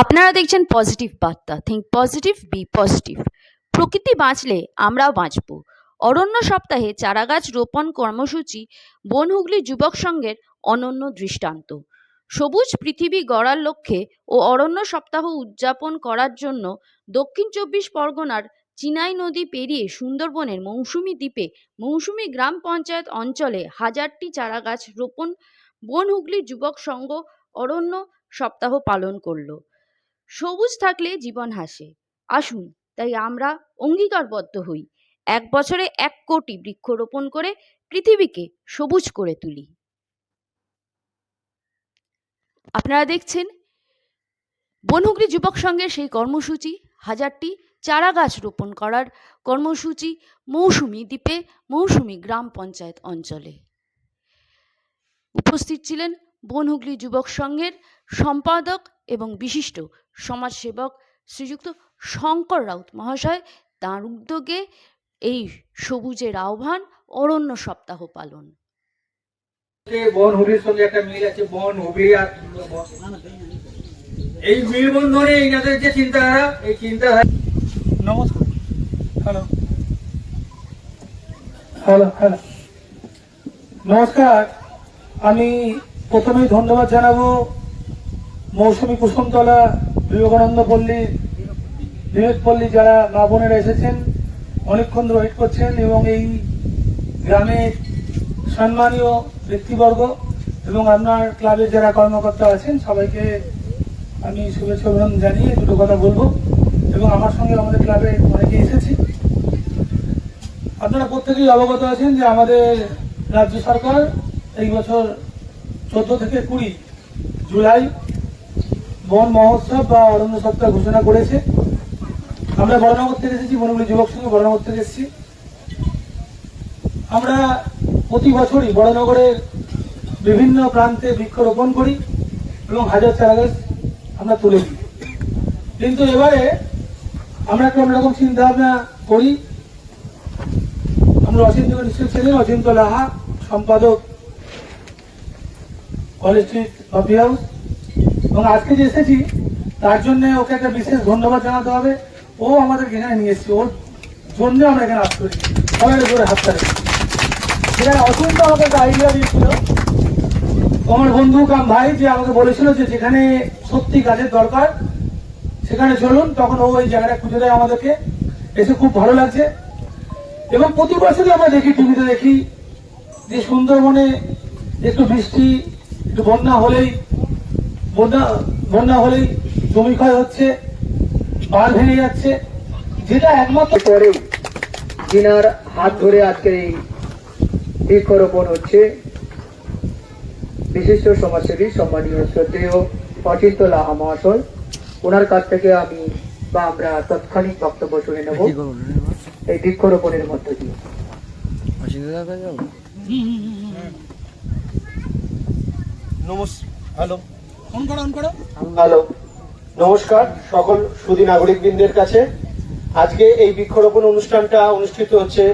আপনারা দেখছেন পজিটিভ বার্তা। থিঙ্ক পজিটিভ বি পজিটিভ প্রকৃতি বাঁচলে আমরাও বাঁচব। অরণ্য সপ্তাহে চারাগাছ রোপণ কর্মসূচি, বন হুগলি যুবক সংঘের অনন্য দৃষ্টান্ত। সবুজ পৃথিবী গড়ার লক্ষ্যে ও অরণ্য সপ্তাহ উদযাপন করার জন্য দক্ষিণ চব্বিশ পরগনার চিনাই নদী পেরিয়ে সুন্দরবনের মৌসুমি দ্বীপে মৌসুমি গ্রাম পঞ্চায়েত অঞ্চলে হাজারটি চারাগাছ রোপণ বন হুগলি যুবক সংঘ অরণ্য সপ্তাহ পালন করল। সবুজ থাকলে জীবন হাসে। আসুন, তাই আমরা অঙ্গীকারবদ্ধ হই। এক বছরে এক কোটি বৃক্ষরোপণ করে পৃথিবীকে সবুজ করে তুলি। আপনারা দেখছেন বনহুগলি যুবক সংঘের সেই কর্মসূচি। হাজারটি চারা গাছ রোপণ করার কর্মসূচি মৌসুমী দ্বীপে মৌসুমী গ্রাম পঞ্চায়েত অঞ্চলে। উপস্থিত ছিলেন বনহুগলি যুবক সংঘের সম্পাদক এবং বিশিষ্ট সমাজসেবক শ্রীযুক্ত শঙ্কর রাউত মহাশয় তাঁর উদ্যোগে এই সবুজের আহ্বান অরণ্য সপ্তাহ পালন। সঙ্গে একটা মিল আছে? বন আর এই মিলবন্ধনে এনাদের যে চিন্তাধারা এই চিন্তাধারা নমস্কার। হ্যালো। Hello hello. নমস্কার। আমি প্রথমেই ধন্যবাদ জানাব মৌসুমী কুসুমতলা, বিবেকানন্দ পল্লী বিবেক পল্লী যারা মা বোনেরা এসেছেন অনেকক্ষণ ধরে করছেন এবং এই গ্রামের সম্মানীয় ব্যক্তিবর্গ এবং আপনার ক্লাবের যারা কর্মকর্তা আছেন, সবাইকে আমি শুভেচ্ছা অভিনন্দন জানিয়ে দুটো কথা বলব। এবং আমার সঙ্গে আমাদের ক্লাবে অনেকে এসেছে। আপনারা প্রত্যেকেই অবগত আছেন যে আমাদের রাজ্য সরকার এই বছর চোদ্দ থেকে কুড়ি জুলাই বন মহোৎসব বা অরণ্য সপ্তাহ ঘোষণা করেছে। আমরা বড়নগর থেকে এসেছি, বনগুলি যুবক সঙ্গে বড়নগর থেকে এসেছি। আমরা প্রতি বছরই বড়নগরের বিভিন্ন প্রান্তে বৃক্ষরোপণ করি এবং হাজার চারা গাছ আমরা তুলে দিই। কিন্তু এবারে আমরা একটা অন্যরকম চিন্তা ভাবনা করি? আমরা অচিন্ত নিশ্চয় ছিলেন অচিন্ত লাহা সম্পাদক কলেজ স্ট্রিট কফি হাউস। এবং আজকে যে এসেছি, তার জন্য ওকে একটা বিশেষ ধন্যবাদ জানাতে হবে। ও আমাদের এখানে নিয়ে এসেছে। ওর জন্য আমরা এখানে আসতে পেরেছি সবাই জোরে হাত তালি। সেখানে অসংখ্য আমাকে একটা আইডিয়া দিয়েছিল। আমার বন্ধু কাম ভাই যে আমাকে বলেছিল যে যেখানে সত্যি কাজের দরকার, সেখানে চলুন। তখন ও ওই জায়গাটা খুঁজে দেয় আমাদেরকে। এসে খুব ভালো লাগছে। এবং প্রতি বছরই আমরা দেখি, টিভিতে দেখি যে সুন্দরবনে একটু বৃষ্টি, একটু বন্যা হলেই বন্যা বন্যা হলেই জমি ক্ষয় হচ্ছে বাঁধ ভেঙে যাচ্ছে। যেটা একমাত্র পরে জিনার হাত ধরে আজকের এই বৃক্ষরোপণ হচ্ছে। বিশিষ্ট সমাজসেবী সম্মানীয় শ্রদ্ধেয় অচিন্ত লাহা মহাশয় ওনার কাছ থেকে আমি বা আমরা তৎক্ষণিক বক্তব্য শুনে নেব এই বৃক্ষরোপণের মধ্য দিয়ে। নমস্কার হ্যালো। হ্যালো নমস্কার সকল সুদী নাগরিকবৃন্দের কাছে। আজকে এই বৃক্ষরোপণ অনুষ্ঠানটা অনুষ্ঠিত হচ্ছে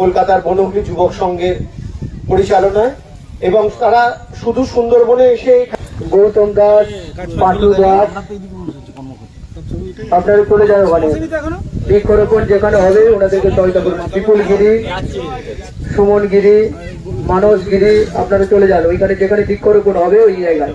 কলকাতার বনহুগলি যুবক সংঘের পরিচালনায় এবং তারা শুধু সুন্দরবনে এসে গৌতম দাস পাটু দাস। আপনারা চলে যান ওখানে বৃক্ষরোপণ যেখানে হবে ওনাদেরকে সহায়তা করুন। বিপুল গিরি সুমন গিরি মানস গিরি আপনারা চলে যান। ওইখানে যেখানে বৃক্ষরোপণ হবে ওই জায়গায়।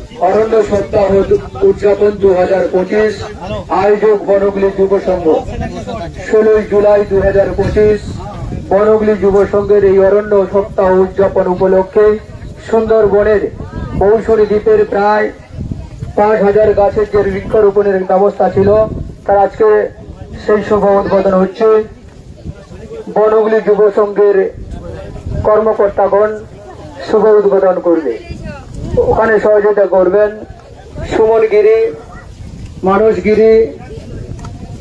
অরণ্য সপ্তাহ উদযাপন দু হাজার পঁচিশ, আয়োজক বনগুলি যুব সংঘ। ষোলোই জুলাই দু হাজার পঁচিশ, বনগুলি যুব সংঘের এই অরণ্য সপ্তাহ উদযাপন উপলক্ষে সুন্দরবনের মৌসুমী দ্বীপের প্রায় পাঁচ হাজার গাছের যে বৃক্ষরোপণের ব্যবস্থা ছিল, তার আজকে সেই শুভ উদ্বোধন হচ্ছে। বনগুলি যুব সংঘের কর্মকর্তাগণ শুভ উদ্বোধন করবে। ওখানে সহযোগিতা করবেন। সুমন গিরি মানস গিরি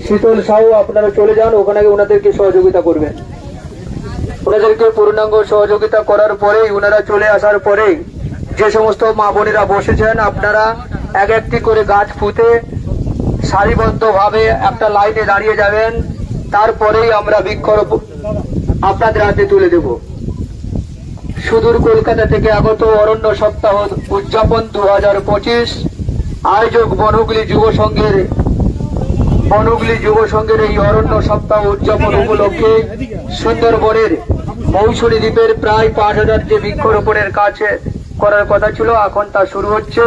শীতল সাহু আপনারা চলে যান, ওখানে ওনাদেরকে সহযোগিতা করবেন। ওনাদেরকে পূর্ণাঙ্গ সহযোগিতা করার পরেই, ওনারা চলে আসার পরেই, যে সমস্ত মা বোনেরা বসেছেন, আপনারা এক একটি করে গাছ পুঁতে সারিবদ্ধভাবে একটা লাইনে দাঁড়িয়ে যাবেন। তারপরেই আমরা বৃক্ষরোপণ আপনাদের হাতে তুলে দেব। সুদূর কলকাতা থেকে আগত অরণ্য সপ্তাহ উদযাপন দু হাজার পঁচিশ। আয়োজক বনগুলি যুব সংঘের বনগুলি যুব সংঘের এই অরণ্য সপ্তাহ উদযাপন উপলক্ষে সুন্দরবনের মৌসুমী দ্বীপের প্রায় পাঁচ হাজার যে বৃক্ষরোপণের কাছে করার কথা ছিল, এখন তা শুরু হচ্ছে।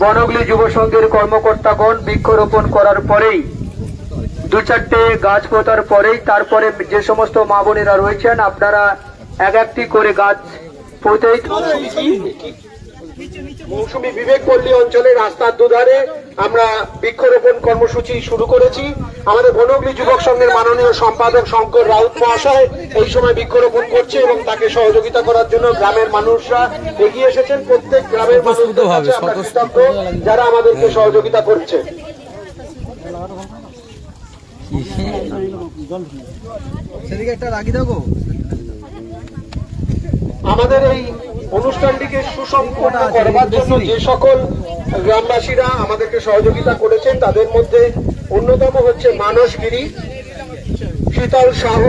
বনগুলি যুব সংঘের কর্মকর্তাগণ বৃক্ষরোপণ করার পরেই দু চারটে গাছ পোতার পরেই তারপরে যে সমস্ত মা বোনেরা রয়েছেন আপনারা এক একটি করে গাছ পোতেই মৌসুমী বিবেক পল্লী অঞ্চলে রাস্তার দুধারে আমরা বৃক্ষরোপণ কর্মসূচি শুরু করেছি। আমাদের বনগ্রী যুবক সংঘের মাননীয় সম্পাদক শঙ্কর রাউত মহাশয় এই সময় বৃক্ষরোপণ করছে এবং তাকে সহযোগিতা করার জন্য গ্রামের মানুষরা এগিয়ে এসেছেন। প্রত্যেক গ্রামের মানুষদের কাছে আমরা কৃতজ্ঞ যারা আমাদেরকে সহযোগিতা করছে। সেদিকে একটা রাখি দেখো আমাদের এই অনুষ্ঠানটিকে সুসম্পন্ন করবার জন্য যে সকল গ্রামবাসীরা আমাদেরকে সহযোগিতা করেছেন তাদের মধ্যে অন্যতম হচ্ছে মানস গিরি শীতল সাহ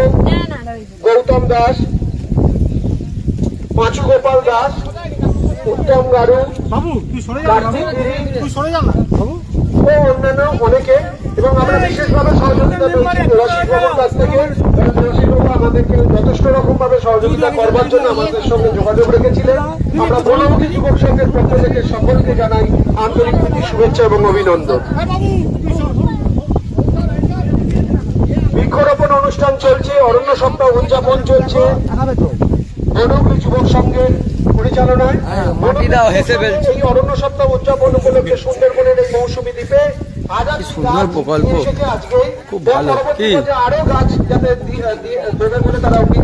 গৌতম দাস পাঁচু গোপাল দাস উত্তম গারু বাবু তুই সরে গিরি তুই সরে যা। বাবু। ও অন্যান্য অনেকে এবং আমরা বিশেষভাবে সহযোগিতা পেয়েছি রশিদ বাবুর কাছ থেকে। রশিদ বাবু আমাদেরকে যথেষ্ট রকম ভাবে সহযোগিতা করবার জন্য আমাদের সঙ্গে যোগাযোগ রেখেছিলেন। আমরা বনমুখী যুবক সংঘের পক্ষ থেকে সকলকে জানাই আন্তরিক প্রীতি শুভেচ্ছা এবং অভিনন্দন। বৃক্ষরোপণ অনুষ্ঠান চলছে অরণ্য সপ্তাহ উদযাপন চলছে। বনমুখী যুবক সংঘের পরিচালনায় মাটি দাও, হেসে ফেলছে। এই অরণ্য সপ্তাহ উদযাপন উপলক্ষে সুন্দরবনের এই মৌসুমী দ্বীপে হাজার সুন্দর প্রকল্প। আজকে খুব ভালো। কি?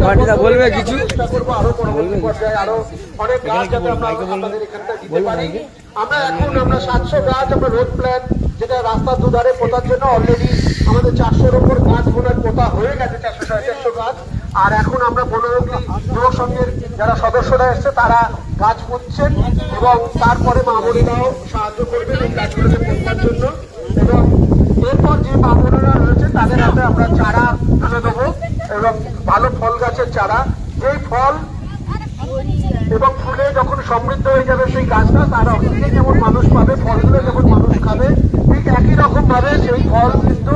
করবে। বলবে কিছু? আমরা দিতে পারি আমরা এখন আমরা সাতশো গাছ আমরা রোড প্ল্যান যেটা রাস্তার দুধারে পোতার জন্য অলরেডি আমাদের চারশোর ওপর গাছ বোনার পোতা হয়ে গেছে চারশো সাড়ে চারশো গাছ আর এখন আমরা বনরোগী যুবক সংঘের যারা সদস্যরা এসছে তারা গাছ পুঁতছেন এবং তারপরে মামুরিরাও সাহায্য করবেন এই গাছগুলোকে পোতার জন্য এবং এরপর যে মামুরিরা রয়েছে, তাদের হাতে আমরা চারা তুলে দেবো এবং ভালো ফল গাছের চারা। যেই ফল এবং ফুলে যখন সমৃদ্ধ হয়ে যাবে সেই গাছটা, তার অক্সিজেন যেমন মানুষ পাবে, ফলগুলো যেমন মানুষ খাবে, ঠিক একই রকম ভাবে সেই ফল কিন্তু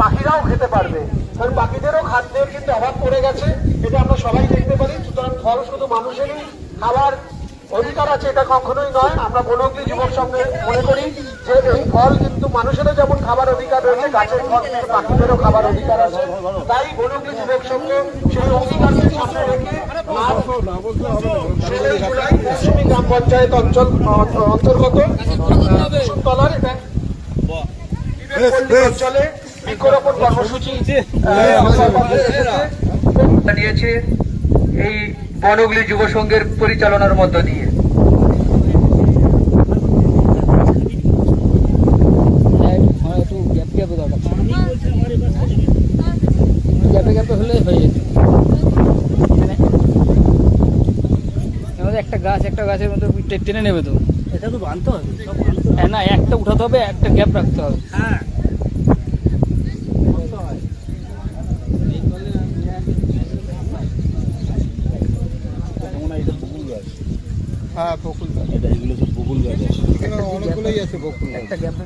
পাখিরাও খেতে পারবে। কারণ পাখিদেরও খাদ্যের কিন্তু অভাব পড়ে গেছে, এটা আমরা সবাই দেখতে পারি। সুতরাং ফল শুধু মানুষেরই খাবার অধিকার আছে এটা কখনোই নয়। আমরা বনগ্রী যুবক সঙ্গে মনে করি যে এই ফল কিন্তু মানুষেরও যেমন খাবার অধিকার রয়েছে গাছের ফল কিন্তু পাখিদেরও খাবার অধিকার আছে। তাই বনগ্রী যুবক সঙ্গে সেই অধিকারকে সামনে রেখে ষোলোই জুলাই পশ্চিমী গ্রাম পঞ্চায়েত অঞ্চল অন্তর্গত এটা অঞ্চলে বৃক্ষরোপণ কর্মসূচি এই বনগুলি যুব সংঘের পরিচালনার মধ্য দিয়ে। একটু হয়ে গাছ একটা গাছের মধ্যে টেনে নেবে তো। এটা তো বানতে হবে। হ্যাঁ, না একটা উঠাতে হবে একটা গ্যাপ রাখতে হবে। হ্যাঁ বকুল গাছ এটা এগুলো সব বকুল গাছ এখানে বকুল একটা গ্যাপ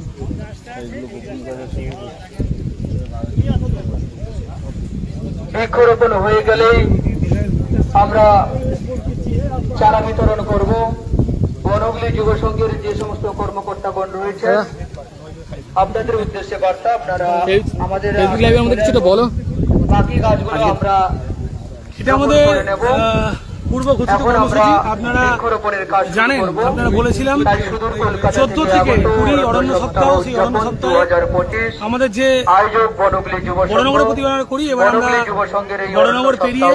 এগুলো বকুল গাছ আছে বৃক্ষরোপণ হয়ে গেলেই আমরা চারা বিতরণ করব। বনগুলি যুব সংঘের যে সমস্ত কর্মকর্তাগণ রয়েছে আপনাদের উদ্দেশ্যে বার্তা আপনারা আমাদের আমাদের কিছুটা বলো। বাকি কাজগুলো আমরা এটা আমাদের পূর্ব ঘোষিত কর্মসূচি আপনারা জানেন আপনারা বলেছিলাম চোদ্দ থেকে কুড়ি অরণ্য সপ্তাহ সেই অরণ্য সপ্তাহে আমাদের যে বড়নগরে প্রতিবার করি এবার আমরা বড়নগর পেরিয়ে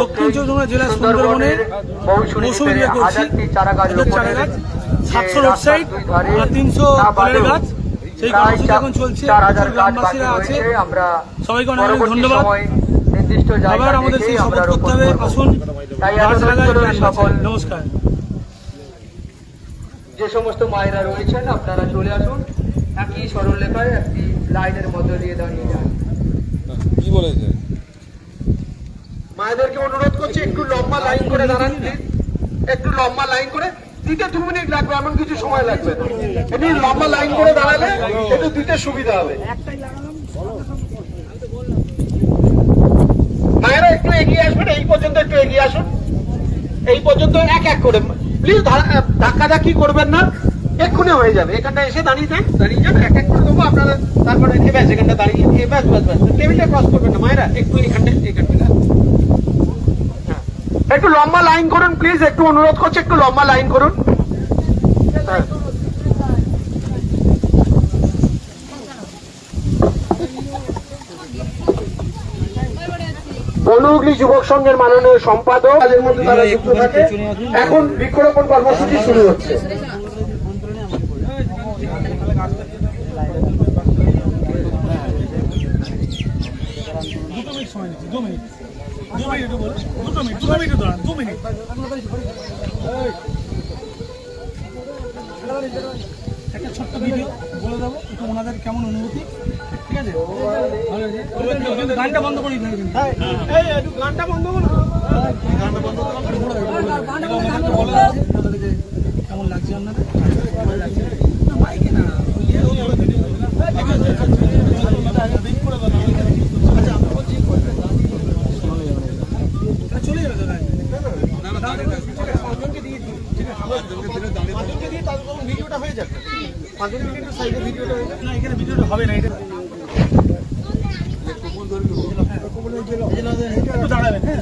দক্ষিণ চব্বিশ সুন্দরবনের সুন্দরবনের মৌসুমী বিয়ে করছি। চারা গাছ সাতশো রোড সাইড আর তিনশো তা গাছ। সেই কর্মসূচি এখন চলছে। গ্রামবাসীরা আছে। আমরা সবাইকে অনেক অনেক ধন্যবাদ। নির্দিষ্ট জায়গা আবার আমাদের সেই শপথ করতে হবে আসুন সকল নমস্কার। যে সমস্ত মায়েরা রয়েছেন আপনারা চলে আসুন। একই সরল লেখায় একটি লাইনের মধ্য দিয়ে দাঁড়িয়ে যান। কি বলেছে? মায়েদেরকে অনুরোধ করছি একটু লম্বা লাইন করে দাঁড়ান। একটু লম্বা লাইন করে দিতে দু মিনিট লাগবে এমন কিছু সময় লাগবে না। এমনি লম্বা লাইন করে দাঁড়ালে একটু দিতে সুবিধা হবে। মায়েরা একটু এগিয়ে আসবেন এই পর্যন্ত একটু এগিয়ে আসুন। এই পর্যন্ত এক এক করে। প্লিজ ধাক্কা ধাক্কি করবেন না। এক্ষুনি হয়ে যাবে। এখানটা এসে দাঁড়িয়ে যান দাঁড়িয়ে যান, এক এক করে দেবো। আপনারা তারপরে এ ব্যাস এখানটা দাঁড়িয়ে ব্যাস ব্যাস ব্যাস। টেবিলটা ক্রস করবেন না, মায়েরা। একটু এখানটা এখানটা হ্যাঁ। একটু লম্বা লাইন করুন প্লিজ একটু অনুরোধ করছি, একটু লম্বা লাইন করুন। হ্যাঁ। বনহুগলি যুবক সংঘের মাননীয় সম্পাদক তাদের মধ্যে তারা যুক্ত থাকে। এখন বৃক্ষরোপণ কর্মসূচি শুরু হচ্ছে। মিনিট। ছোট্ট ভিডিও বলে দেবো একটু ওনাদের কেমন অনুভূতি ঠিক আছে গানটা বন্ধ করি গানটা বন্ধ করো গানটা বন্ধ কেমন লাগছে আপনাদের মাইকে না ইয়ে আচ্ছা ভিডিওটা হয়ে যাবে এখানে ভিডিওটা হবে না এটা দাঁড়াবেন হ্যাঁ।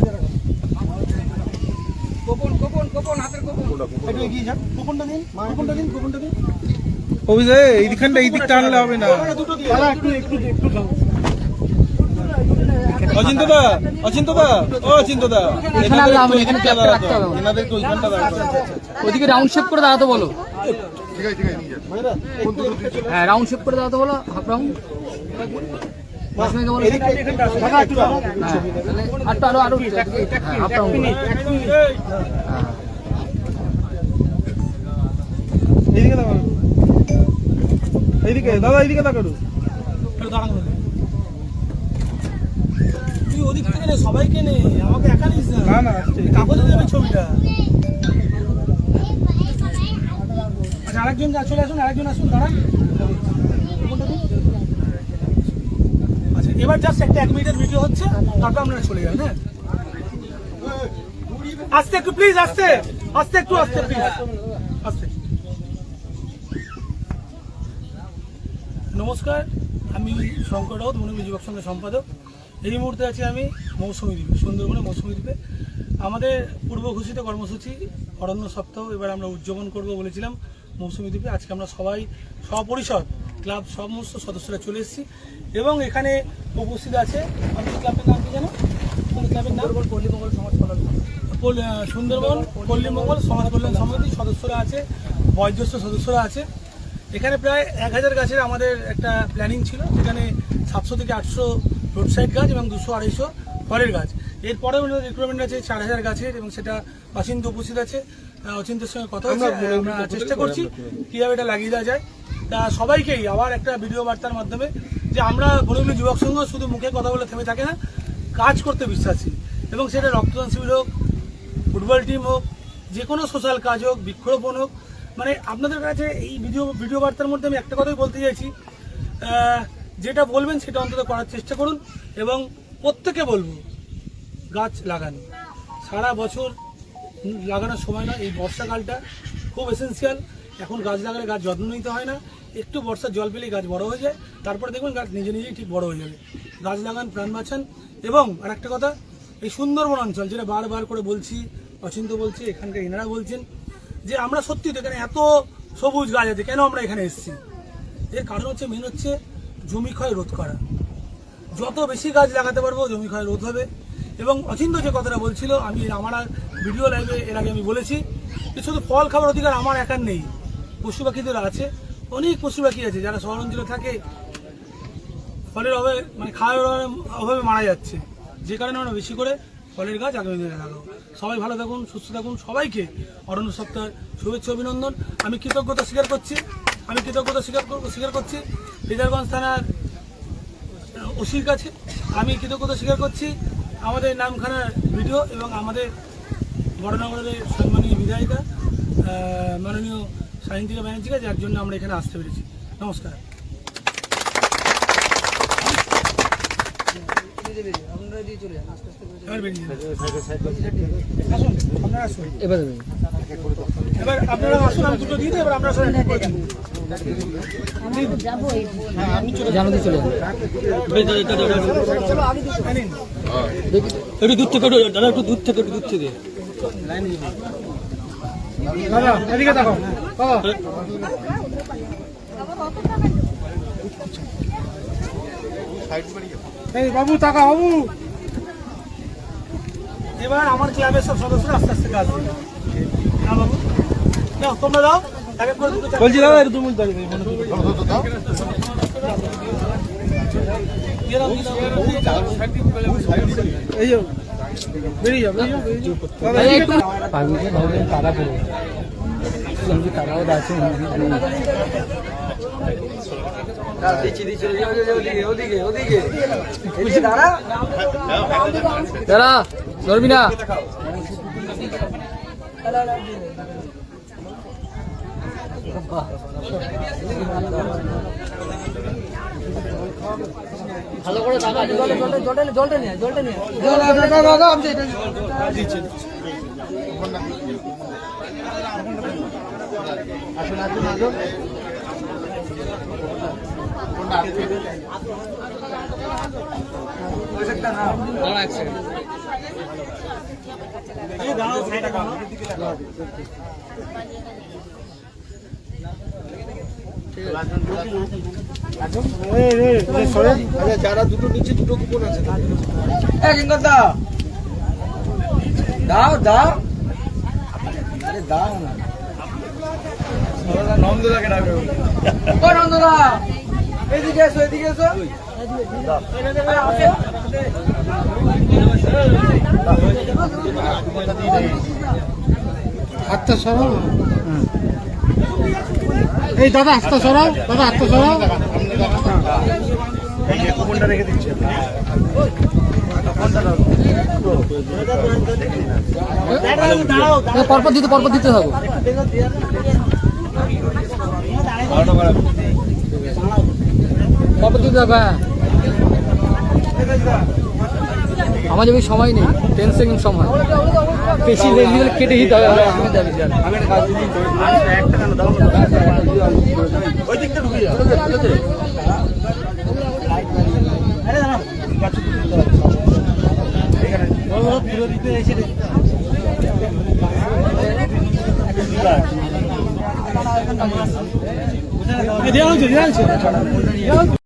কোপন কোপন কোপন হাতের কোপন একটু এগিয়ে যান। কুপনটা দিন কুপনটা দিন কুপনটা দিন। অভিজয় এইখানটা এই দিকটা আনলে হবে না। দুটো দাদা একটু একটু একটু দাও। অচিন্ত দা অচিন্ত দা ও অচিন্ত দা এখানে আনলে হবে এখানে ক্যাপটা রাখতে হবে। ওইখানটা দাঁড়াতে হবে। ওদিকে রাউন্ড শেপ করে দাঁড়াতে বলো। হ্যাঁ রাউন্ড শেপ করে দাঁড়াতে বলো হাফ রাউন্ড হ্যাঁ তাহলে আরটা আরও আরও হ্যাঁ হাফ রাউন্ড এইদিকে দাঁড়াও। এইদিকে দাদা এইদিকে তাকানো দাঁড়ানো তুই ওদিক থেকে নে সবাইকে নে। আমাকে একা নিস না। না না কাগজে দেবে ছবিটা। আরেকজন চলে আসুন, আরেকজন আসুন, দাঁড়ান। আচ্ছা এবার জাস্ট একটা এক মিনিটের ভিডিও হচ্ছে, তারপর আপনারা চলে যাবেন হ্যাঁ? আস্তে একটু প্লিজ আস্তে। আস্তে একটু, আস্তে প্লিজ আস্তে। নমস্কার, আমি শঙ্কর রাউত মনোবী যুবক সংঘের সম্পাদক। এই মুহূর্তে আছি আমি মৌসুমী দ্বীপে সুন্দরবনে মৌসুমী দ্বীপে। আমাদের পূর্ব ঘোষিত কর্মসূচি অরণ্য সপ্তাহ, এবার আমরা উদযাপন করব বলেছিলাম। মৌসুমী দ্বীপে আজকে আমরা সবাই সপরিষদ ক্লাব সমস্ত সদস্যরা চলে এসেছি। এবং এখানে উপস্থিত আছে আমাদের ক্লাবের নাম কি জানো? আমাদের ক্লাবের নাম? পল্লীমঙ্গল সমাজ কল্যাণ সুন্দরবন পল্লীমঙ্গল সমাজ কল্যাণ সমিতির সদস্যরা আছে বয়োজ্যেষ্ঠ সদস্যরা আছে। এখানে প্রায় এক হাজার গাছের আমাদের একটা প্ল্যানিং ছিল যেখানে সাতশো থেকে আটশো রোড সাইড গাছ এবং দুশো আড়াইশো ফলের গাছ। এরপরেও রিক্রুটমেন্ট আছে চার হাজার গাছের এবং সেটা বাসিন্দা উপস্থিত আছে। অচিন্তের সঙ্গে কথা হচ্ছে আমরা চেষ্টা করছি কীভাবে এটা লাগিয়ে দেওয়া যায়। তা সবাইকেই আবার একটা ভিডিও বার্তার মাধ্যমে যে আমরা গরিবী যুবক সংঘ শুধু মুখে কথা বলে থেমে থাকে না কাজ করতে বিশ্বাসী। এবং সেটা রক্তদান শিবির হোক ফুটবল টিম হোক যে কোনো সোশ্যাল কাজ হোক বৃক্ষরোপণ হোক মানে আপনাদের কাছে এই ভিডিও ভিডিও বার্তার মধ্যে আমি একটা কথাই বলতে চাইছি যেটা বলবেন সেটা অন্তত করার চেষ্টা করুন এবং প্রত্যেকে বলব গাছ লাগান। সারা বছর লাগানোর সময় না এই বর্ষাকালটা খুব এসেন্সিয়াল এখন গাছ লাগালে গাছ যত্ন নিতে হয় না। একটু বর্ষার জল পেলেই গাছ বড় হয়ে যায়। তারপরে দেখবেন গাছ নিজে নিজেই ঠিক বড় হয়ে যাবে। গাছ লাগান, প্রাণ বাঁচান। এবং আরেকটা কথা, এই সুন্দরবন অঞ্চল, যেটা বারবার করে বলছি অচিন্ত বলছি, এখানকার এনারা বলছেন যে আমরা সত্যি তো এখানে এত সবুজ গাছ আছে, কেন আমরা এখানে এসেছি? এর কারণ হচ্ছে মেন হচ্ছে জমি ক্ষয় রোধ করা। যত বেশি গাছ লাগাতে পারব, জমি ক্ষয় রোধ হবে। এবং অচিন্ত যে কথাটা বলছিল, আমি আমার ভিডিও লাইভে এর আগে আমি বলেছি যে শুধু ফল খাবার অধিকার আমার একার নেই। পশু পাখিদের আছে, অনেক পশু পাখি আছে যারা শহর অঞ্চলে থাকে। ফলের অভাবে মানে খাওয়ার অভাবে- মারা যাচ্ছে। যে কারণে আমরা বেশি করে ফলের গাছ আগামী দিনে লাগাবো। সবাই ভালো থাকুন, সুস্থ থাকুন। সবাইকে অরণ্য সপ্তাহের শুভেচ্ছা, অভিনন্দন। আমি কৃতজ্ঞতা স্বীকার করছি। আমি কৃতজ্ঞতা স্বীকার স্বীকার করছি রিজার্ভগঞ্জ থানার ওসির কাছে। আমি কৃতজ্ঞতা স্বীকার করছি। আমাদের নামখানার ভিডিও এবং আমাদের বড়নগরের সম্মানীয় বিধায়িকা মাননীয় সায়ন্তিকা ব্যানার্জিকে, যার জন্য আমরা এখানে আসতে পেরেছি। নমস্কার। এবার আপনারা আসুন। আমি দুটো দিয়ে এবার আপনারা একটু দূর থেকে দাদা, একটু দূর থেকে, একটু দূর থেকে। দাদা, এদিকে দেখো, বাবা। টাকা বাবু এবার আমার ক্লাবের সব সদস্যরা আস্তে আস্তে কাজ হ্যাঁ বাবু। নাও তোমরা দাও। বলছি দাদা একটু তুমি। এই বেরিয়ে তারা দাঁড়া ধরবি না ভালো করে টাকা জলটা জলটা জলটা নিয়ে জলটা নিয়ে দাঁড়া এক সেকেন্ড এই দাঁড়াও, সাইডে দাঁড়াও। যারা দুটো নিচে দুটো কুপন আছে দাও দাও। আরে দাও না নন্দদাকে ডাকবে ও এদিকে এসো এদিকে এসো হাতটা সরাও। এই দাদা হাতটা সরাও দাদা হাতটা সরাও। দাঁড়াও, দাঁড়াও। পরপর দিতে পরপর দিতে থাকো পরপর দিতে থাকো আমার যাবে সময় নেই টেন সেকেন্ড সময়। বেশি গেলে কেটে দিতে হবে দেওয়া হয়েছে, দেওয়া হয়েছে।